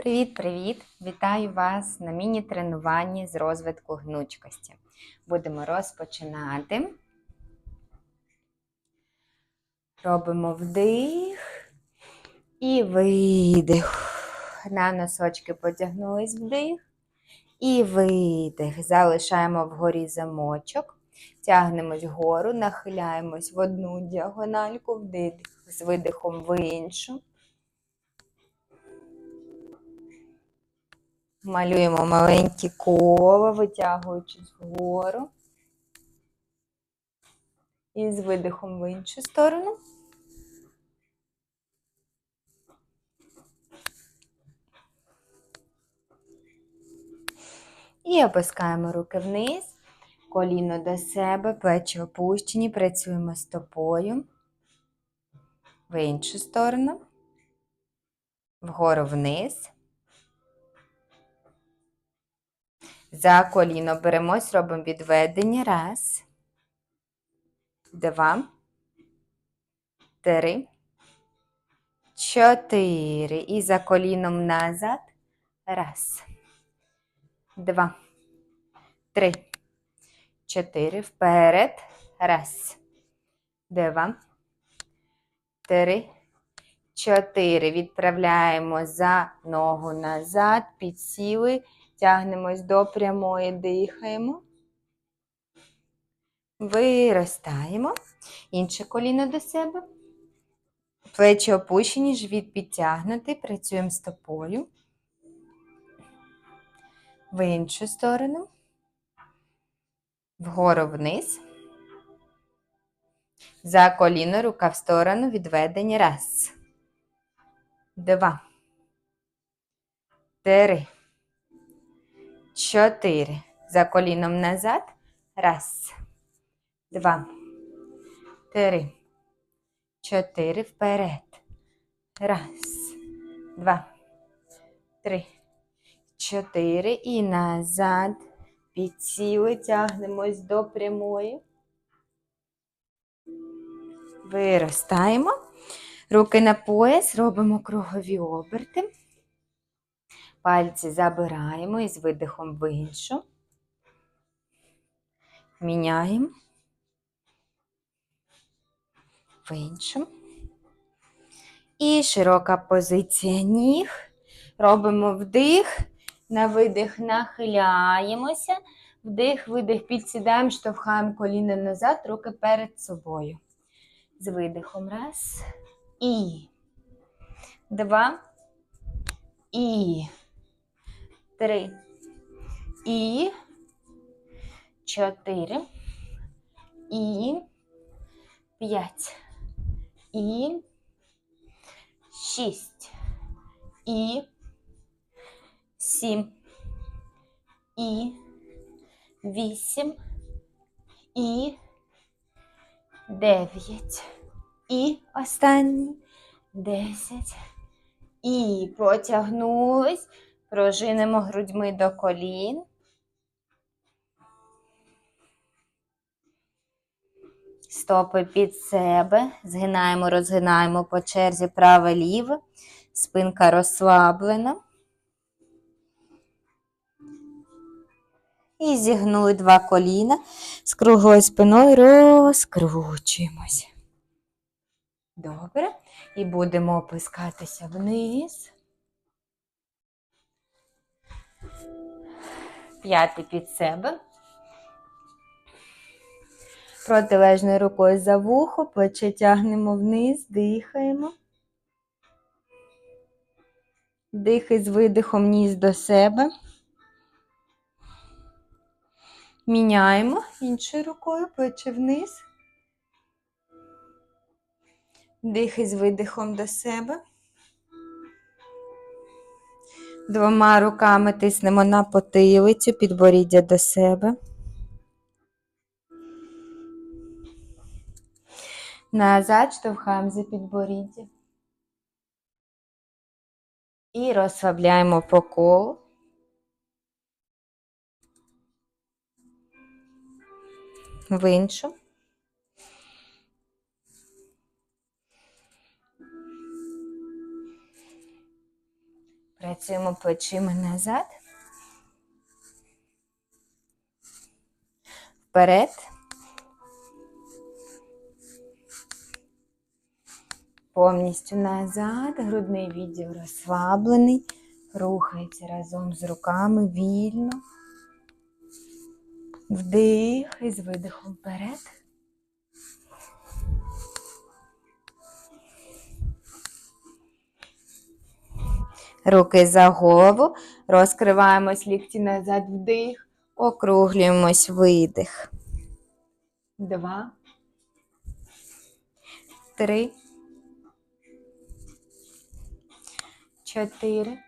Привіт-привіт! Вітаю вас на міні-тренуванні з розвитку гнучкості. Будемо розпочинати. Робимо вдих і видих. На носочки потягнулись вдих і видих. Залишаємо вгорі замочок. Тягнемось вгору, нахиляємось в одну діагональку, вдих, з видихом в іншу. Малюємо маленькі кола, витягуючись вгору. І з видихом в іншу сторону. І опускаємо руки вниз, коліно до себе, плечі опущені, працюємо стопою. В іншу сторону. Вгору вниз. За коліно беремось, робимо відведення. Раз, два, три, чотири. І за коліном назад. Раз, два, три, чотири. Вперед. Раз, два, три, чотири. Відправляємо за ногу назад, підсіли. Тягнемось до прямої, дихаємо. Виростаємо. Інше коліно до себе. Плечі опущені, живіт підтягнутий. Працюємо стопою. В іншу сторону. Вгору вниз. За коліно, рука в сторону, відведення. Раз. Два. Три. Чотири. За коліном назад. Раз. Два. Три. Чотири. Вперед. Раз. Два. Три. Чотири. І назад. Підсіли. Тягнемось до прямої. Виростаємо. Руки на пояс. Робимо кругові оберти. Пальці забираємо і з видихом в іншу. Міняємо. В іншу. І широка позиція ніг. Робимо вдих. На видих нахиляємося. Вдих, видих, підсідаємо, штовхаємо коліна назад, руки перед собою. З видихом. Раз. І. Два. І три. І чотири. І п'ять. І шість. І сім. І вісім. І дев'ять. І останній. Десять. І потягнулись. Прожинемо грудьми до колін. Стопи під себе. Згинаємо, розгинаємо по черзі праве ліве. Спинка розслаблена. І зігнули два коліна. З круглою спиною розкручуємось. Добре. І будемо опускатися вниз. П'яти під себе. Протилежною рукою за вухо, плече тягнемо вниз, дихаємо. Дихай з видихом ніс до себе. Міняємо іншою рукою, плече вниз. Дихай з видихом до себе. Двома руками тиснемо на потилицю, підборіддя до себе. Назад штовхаємо за підборіддя. І розслабляємо по колу. В іншу. Працюємо плечима назад. Вперед. Повністю назад. Грудний відділ розслаблений. Рухається разом з руками вільно. Вдих і з видихом вперед. Руки за голову. Розкриваємось лікті назад вдих. Округлюємось видих. Два. Три. Чотири.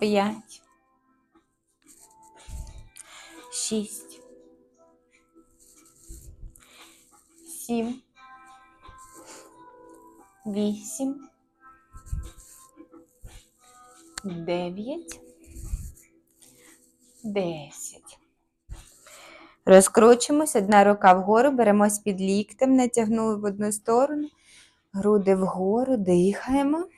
П'ять. Шість. Сім. Вісім. Дев'ять. Десять. Розкручуємось, одна рука вгору, беремось під ліктем, натягнули в одну сторону, груди вгору, дихаємо.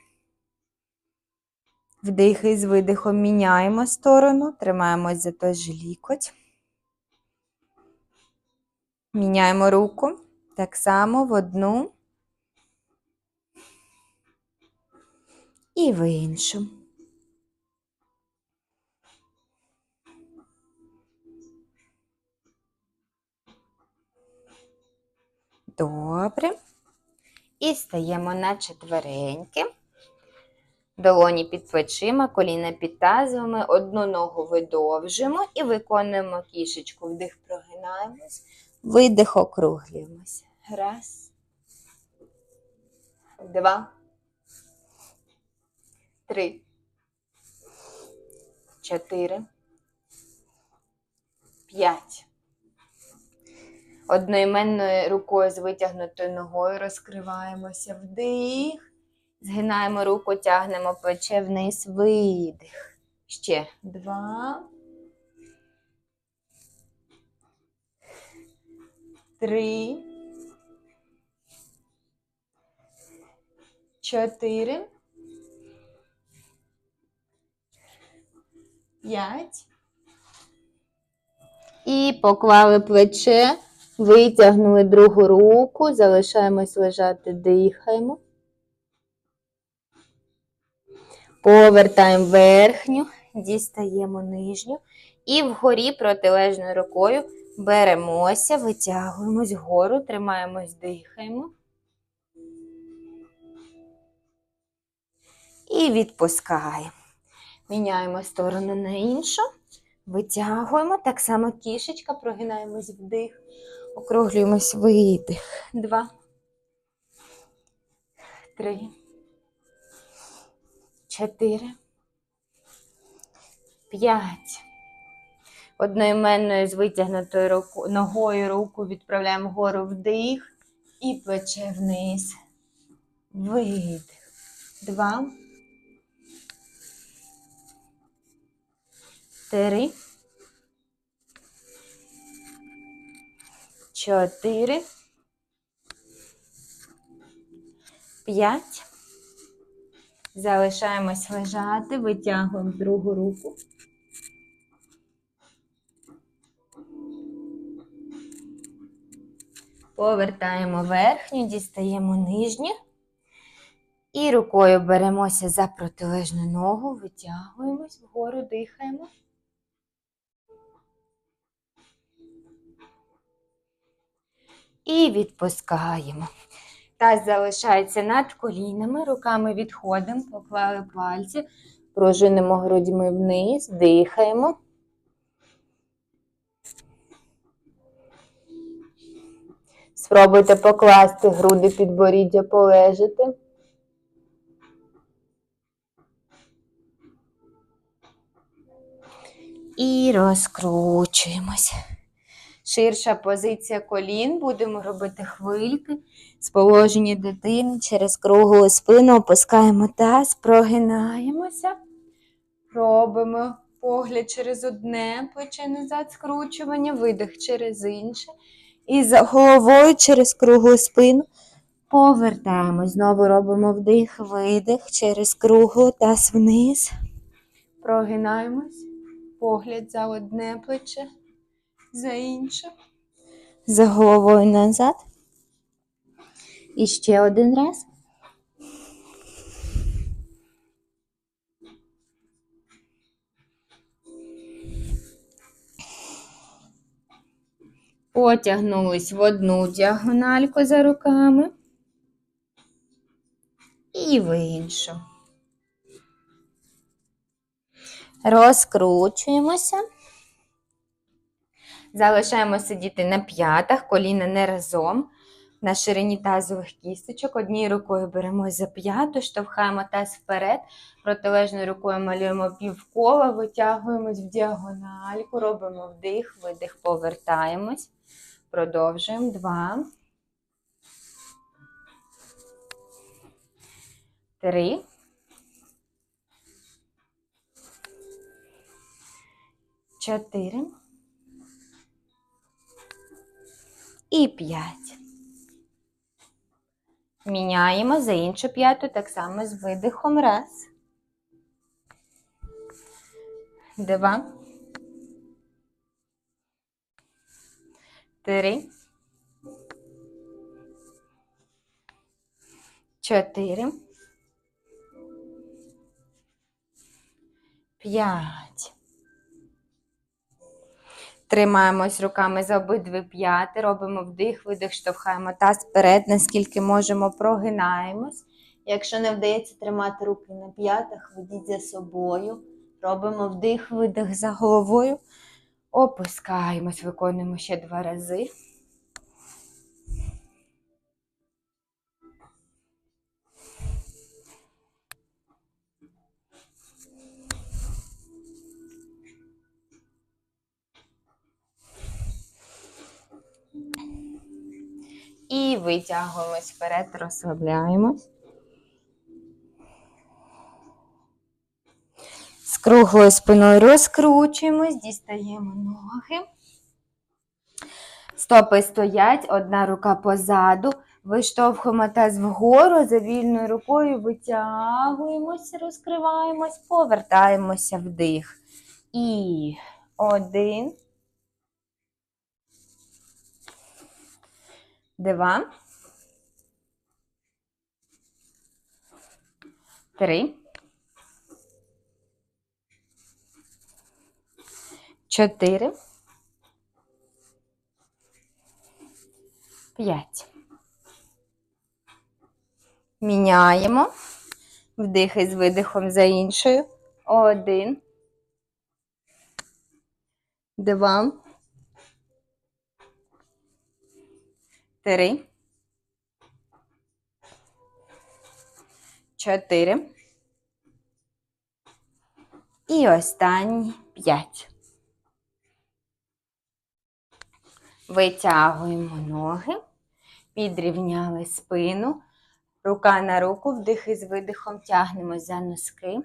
Вдих із видихом міняємо сторону, тримаємось за той же лікоть. Міняємо руку. Так само в одну і в іншу. Добре. І стаємо на четвереньки. Долоні під плечима, коліна під тазовими, одну ногу видовжимо і виконуємо кішечку. Вдих, прогинаємось, видих, округлюємося. Раз. Два. Три. Чотири. П'ять. Одноіменною рукою з витягнутою ногою розкриваємося. Вдих. Згинаємо руку, тягнемо плече вниз, видих. Ще два. Три. Чотири. П'ять. І поклали плече, витягнули другу руку, залишаємось лежати, дихаємо. Повертаємо верхню, дістаємо нижню. І вгорі протилежною рукою беремося, витягуємось вгору, тримаємось, дихаємо. І відпускаємо. Міняємо сторону на іншу. Витягуємо. Так само кішечка, прогинаємось вдих. Округлюємось видих. Два. Три чотири, п'ять. Одноіменною з витягнутою руку, ногою руку відправляємо вгору вдих і плече вниз. Видих. Два. Три. Чотири. П'ять. Залишаємось лежати, витягуємо другу руку. Повертаємо верхню, дістаємо нижню. І рукою беремося за протилежну ногу, витягуємось вгору, дихаємо. І відпускаємо. Таз залишається над колінами, руками відходимо, поклали пальці, пружинимо грудьми вниз, дихаємо. Спробуйте покласти груди під боріддя, полежати. І розкручуємось. Ширша позиція колін, будемо робити хвильки з положення дитини через круглу спину, опускаємо таз, прогинаємося, робимо погляд через одне плече назад, скручування, видих через інше. І за головою через круглу спину Повертаємось. Знову робимо вдих, видих через кругло таз вниз. Прогинаємось. Погляд за одне плече, за інше. За головою назад. І ще один раз. Потягнулись в одну діагональку за руками і в іншу. Розкручуємося. Залишаємо сидіти на п'ятах, коліна не разом. На ширині тазових кісточок. Однією рукою беремо за п'яту, штовхаємо таз вперед, протилежною рукою малюємо півкола, витягуємось в діагональку, робимо вдих, видих, повертаємось. Продовжуємо. Два. Три. Чотири. П'ять. Міняємо за іншу п'яту, так само з видихом. Раз. Два. Три. Чотири. П'ять. Тримаємось руками за обидві п'яти, робимо вдих, видих, штовхаємо таз вперед, наскільки можемо, прогинаємось. Якщо не вдається тримати руки на п'ятах, ведіть за собою. Робимо вдих, видих за головою. Опускаємось, виконуємо ще два рази. І витягуємось вперед, розслабляємось. З круглою спиною розкручуємось, дістаємо ноги. Стопи стоять, одна рука позаду. Виштовхуємо таз вгору, за вільною рукою витягуємося, розкриваємось, повертаємося вдих. І один. Два. Три. Чотири. П'ять. Міняємо. Вдихи з видихом за іншою. Один. Два. Три. Чотири. І останні п'ять. Витягуємо ноги, підрівняли спину, рука на руку, вдихи з видихом тягнемо за носки.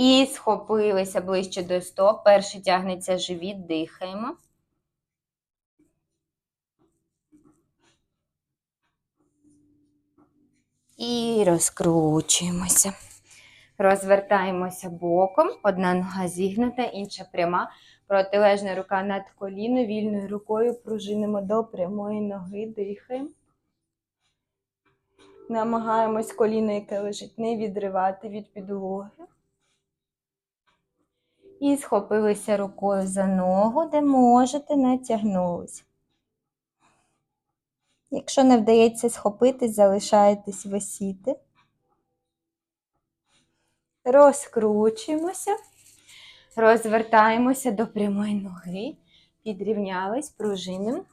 І схопилися ближче до стоп. Перший тягнеться живіт, дихаємо. І розкручуємося. Розвертаємося боком. Одна нога зігнута, інша пряма. Протилежна рука над коліно, вільною рукою пружинимо до прямої ноги, дихаємо. Намагаємось коліно, яке лежить, не відривати від підлоги. І схопилися рукою за ногу, де можете, натягнулись. Якщо не вдається схопитись, залишаєтесь висіти. Розкручуємося, розвертаємося до прямої ноги, підрівнялись, пружинимо.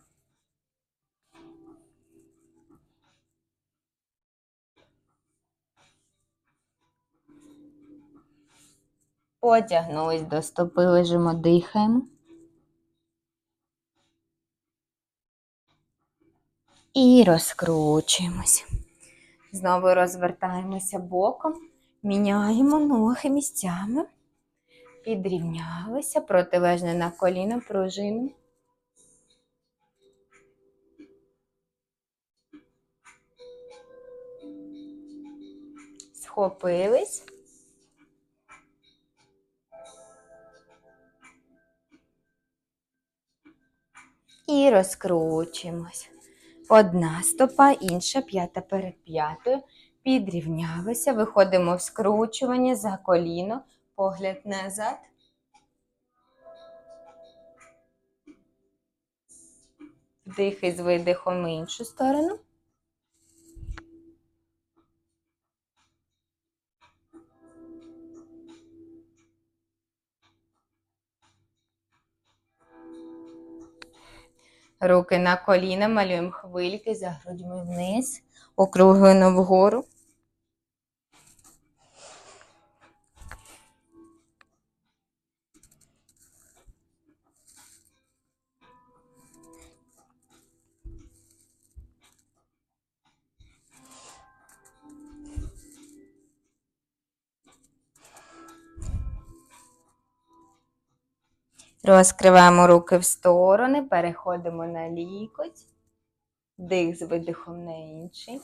Потягнулись до стопи, лежимо, дихаємо. І розкручуємося. Знову розвертаємося боком, Міняємо ноги місцями. Підрівнялися, протилежне на коліно, пружину. Схопились. І розкручуємось. Одна стопа, інша п'ята перед п'ятою. Підрівнялися, виходимо в скручування за коліно, погляд назад. Вдих із видихом в іншу сторону. Руки на коліна, малюємо хвильки за грудьми вниз, округлено вгору. Розкриваємо руки в сторони, переходимо на лікоть, дих з видихом на інший.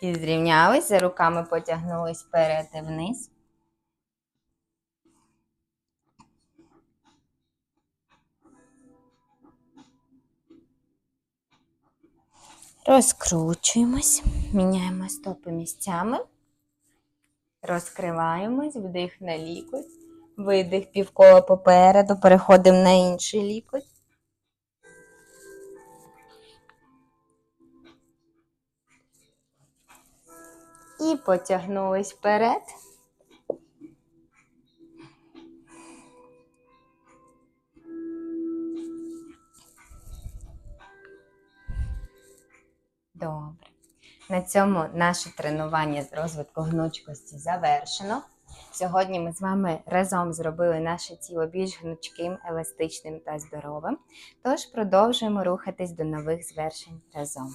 Підрівнялись, руками потягнулись вперед і вниз. Розкручуємось, міняємо стопи місцями, розкриваємось, вдих на лікоть, видих півкола попереду, переходимо на інший лікоть. І потягнулись вперед. Цьому наше тренування з розвитку гнучкості завершено. Сьогодні ми з вами разом зробили наше тіло більш гнучким, еластичним та здоровим. Тож продовжуємо рухатись до нових звершень разом.